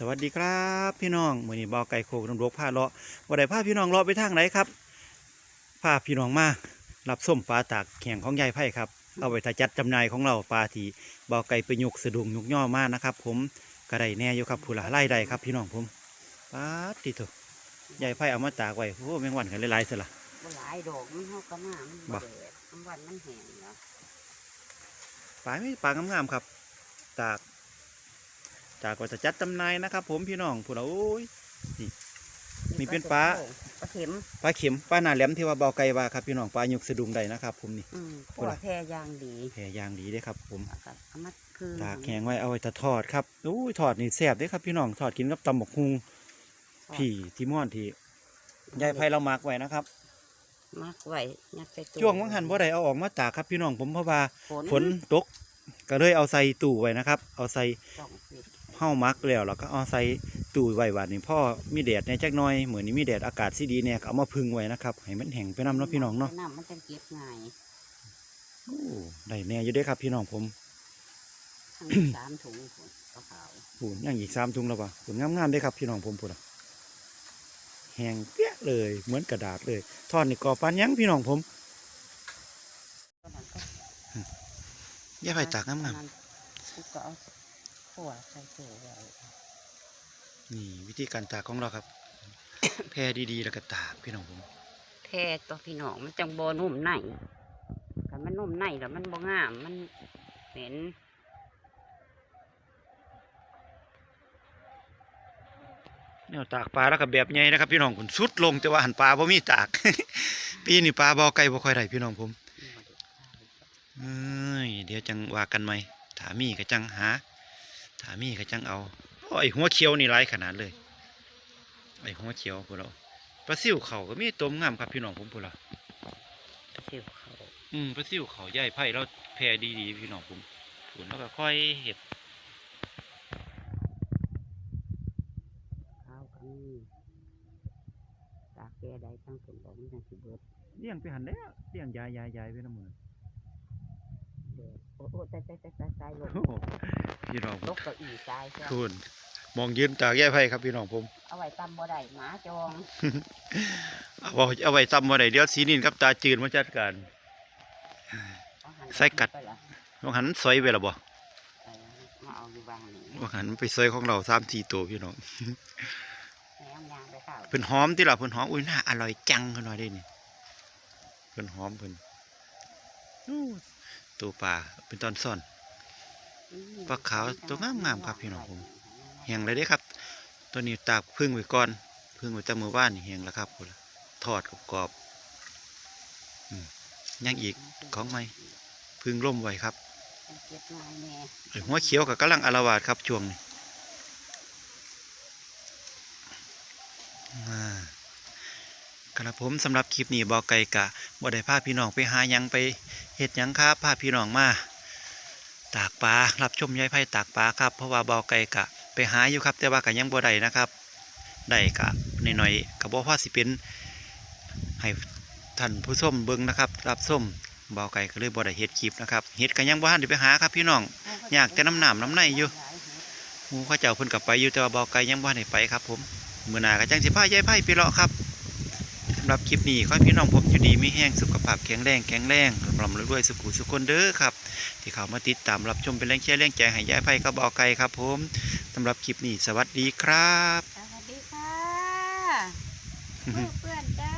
สวัสดีครับพี่น้องมื้อนี้บ่าวไก่โคกน้ำรกพาเลาะบ่ได้พาพี่น้องเลาะไปทางไหนครับพาพี่น้องมารับส้มปลาตากแข่งของยายไพ่ครับเอาไว้ถ้าจัดจำหน่ายของเราปลาที่บ่าวไก่ไปยกสะดุงยกย่อมานะครับ ผมก็ได้แน่อยู่ครับผู้ละไล่ได้ครับ พี่น้องผมปลาติโถยายไพ่เอามาตากไว้โอ้แมงวันกันหลายๆซะละบ่หลายดอกมันเฮาก็มามันบ่บ่แดดมันวันมันแห้งเนาะปลาไม่ปลางามๆครับ ตาก ตากก็จะจัดจำหน่ายนะครับ ผมพี่น้องผู้ละโอ้ยนี่เป็นปลาปลาเข็มปลาเข็มปลาหน้าแหลมที่ว่าเบาไกลว่าครับพี่น้องปลาหยุกสะดุงได้นะครับ ผมนี่อืมพูพดวล่ะกแพรยางดีแผ่ยางดีเด้ครับ ผมแล้วก็เอามาคือตากแห้งไว้เอาไว้จะทอดครับอู้ยทอดนี่แซ่บเด้ครับ พี่น้องทอดกินกับตำบักฮุงพี่ที่ม่อนที่ยายไพเรามักไว้นะครับมักไว้ยัดใส่ตู้ช่วงวังหันบ่ได้เอาออกมาตากครับพี่น้องผมเพราะว่าฝนฝนตกก็เลยเอาใส่ตู้ไว้นะครับ เอาใส่ต้องปิด เฮ้ามักแล้วแล้วก็เอาใส่ตู้ไว้บาดนี้พ่อมีแดดในจักหน่อยเหมือนนี้มีแดดอากาศสิดีเนี่ยก็เอามาพึ่งไว้นะครับให้มันแห้งไปน้ำเนาะพี่น้องเนาะน้ำมันจะเก็บง่ายโอ้ได้แน่อยู่เด้ครับ พี่น้องผมทั้งสามถุงฝนขาวปูนยังอีกสามถุงแล้วปะปูนงามๆได้ครับ พี่น้องผมปูนอะแห้งเปี้ยเลย เหมือนกระดาษเลยทอดนี่กอปานยังพี่น้องผมๆก็นั้นก็อย่าไปตากงามอันนั้นก็เอา ขั่วใส่ตู้ไว้ๆนี่วิธีการตากของเราครับ แพรดีๆแล้วก็ตากพี่น้องผมแพรตัวพี่น้องมันจังบ่นุ่มในถ้ามันนุ่มในแล้วมันบ่งามมันเหม็นเนี่ยตากปลาแล้วก็แบบใหญ่นะครับ พี่น้องผมสุดลงแต่ว่าหันปลาบ่มีตาก ปีนี้ปลาบ่อไก่บ่ค่อยได้พี่น้องผมเอ้ยเดี๋ยวจังว่ากันไหมถามีก็จังหา ถามีก็จังเอาโอ้ยหัวเขียวนี่หลายขนาดเลยไอ้หัวเขียวพวกเราปลาซิวเขาก็มีต้มงามครับพี่น้องผมพวกเราสิวเขาอืมปลาซิวเขาใหญ่ไผ่เราแพรดีๆพี่น้องผมผุนแล้วก็ค่อยเห็ดข้าวก็มีตากแก่ได้ตั้งผลดอกมันจังสิเบิดเลี้ยงไปหันแล้วเลี้ยงยายยายยายไปน้ำมือเบิดโอ้โอ้ตายตายตายตายตายลงโอ้โห พี่น้องผลมกเก้าอี้ตายซะคุณมองยืนตากแย่ไผ่ครับพี่น้องผม เอาไว้ตำบ่ได้หมาจองเอาไว้เอาไว้ตำมาไหนเดี๋ยวสีนินกับตาจืดมาจัดการเอาหันใส่กัดไปละวางหันมันซอยไปหรอบ่ไปละมาเอาอยู่บางนี่วางหันมันไปซอยของเราสามสี่ตัวพี่น้องแหมยางไปข้าวเพิ่นหอมที่ละเพิ่นหอมอุ้ยน่าอร่อยจังเพิ่นว่าได้นี่เพิ่นหอมเพิ่นอู้ตัวปลาเป็นตอนซ่อนอืม ปลาขาวตัวงามๆครับพี่น้องผมแห้งเลยเด้ครับ ตัวนี้ตากพึ่งไว้ก่อนพึ่งไว้แต่มือว่านนี่แห้งแล้วครับพุ่นล่ะทอดกรอบๆอืมยังอีกของใหม่พึ่งร่มไว้ครับเก็บง่ายแน่ไอ้หัวเขียวกับกำลังอารวาสครับช่วงนี้อ่ากระผมสำหรับคลิปนี้บอกไก่กะบ่ได้พาพี่น้องไปหาหยังไปเฮ็ดหยังครับพาพี่น้องมา ตากปลารับชมยายไผ่ตากปลาครับเพราะว่าบอไก่กะ ไปหาอยู่ครับ แต่ว่าก็ยังบ่ได้นะครับได้กะหน่อยๆก็บ่พอสิเป็นให้ท่านผู้ชมเบิ่งนะครับ รับชมเบาไก่ก็เลยบ่ได้เฮ็ดคลิปนะครับเฮ็ดก็ยังบ่ทันได้ไปหาครับพี่น้องอยากแต่น้ำหนามน้ำในอยู่หมูข้าเจ้าเพิ่นกลับไปอยู่แต่ว่าเบาไก่ยังบ่ทันได้ไปครับ ผมมื้อหน้าก็จังสิพายายไผ่ไปเลาะครับ รับคลิปนี้ขอให้พี่น้องพบอยู่ดีไม่แห้งสุขภาพแข็งแรงแข็งแรงร่ำรวยสุขุสุขคนเด้อครับ ที่เขามาติดตามรับชมเป็นแรงเชียร์แรงใจให้ยายไผ่กับอกไก่ครับผมสำหรับคลิปนี้สวัสดีครับ สวัสดีค่ะเพื่อนๆจ้า